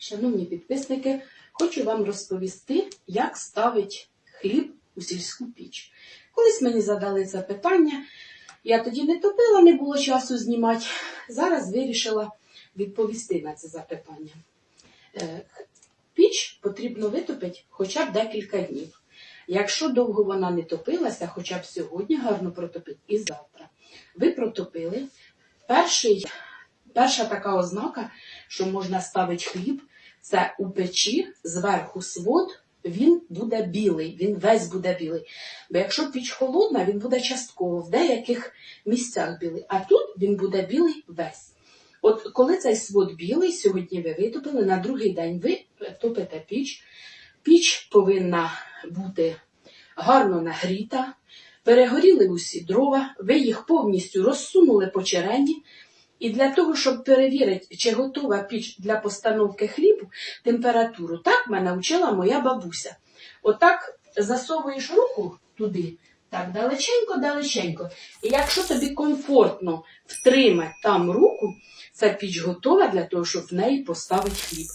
Шановні підписники, хочу вам розповісти, як ставить хліб у сільську піч. Колись мені задали це питання, я тоді не топила, не було часу знімати. Зараз вирішила відповісти на це запитання. Е, Піч потрібно витопити хоча б декілька днів. Якщо довго вона не топилася, хоча б сьогодні гарно протопить і завтра. Ви протопили. Перший, перша така ознака, що можна ставити хліб, це у печі зверху свод, він буде білий, він весь буде білий. Бо якщо піч холодна, він буде частково в деяких місцях білий, а тут він буде білий весь. От коли цей свод білий, сьогодні ви витопили, на другий день ви топите піч. Піч повинна бути гарно нагріта, перегоріли усі дрова, ви їх повністю розсунули по черені. І для того, щоб перевірити, чи готова піч для постановки хлібу, температуру, так мене вчила моя бабуся. Отак засовуєш руку туди, так далеченько-далеченько. І якщо тобі комфортно втримати там руку, ця піч готова для того, щоб в неї поставити хліб.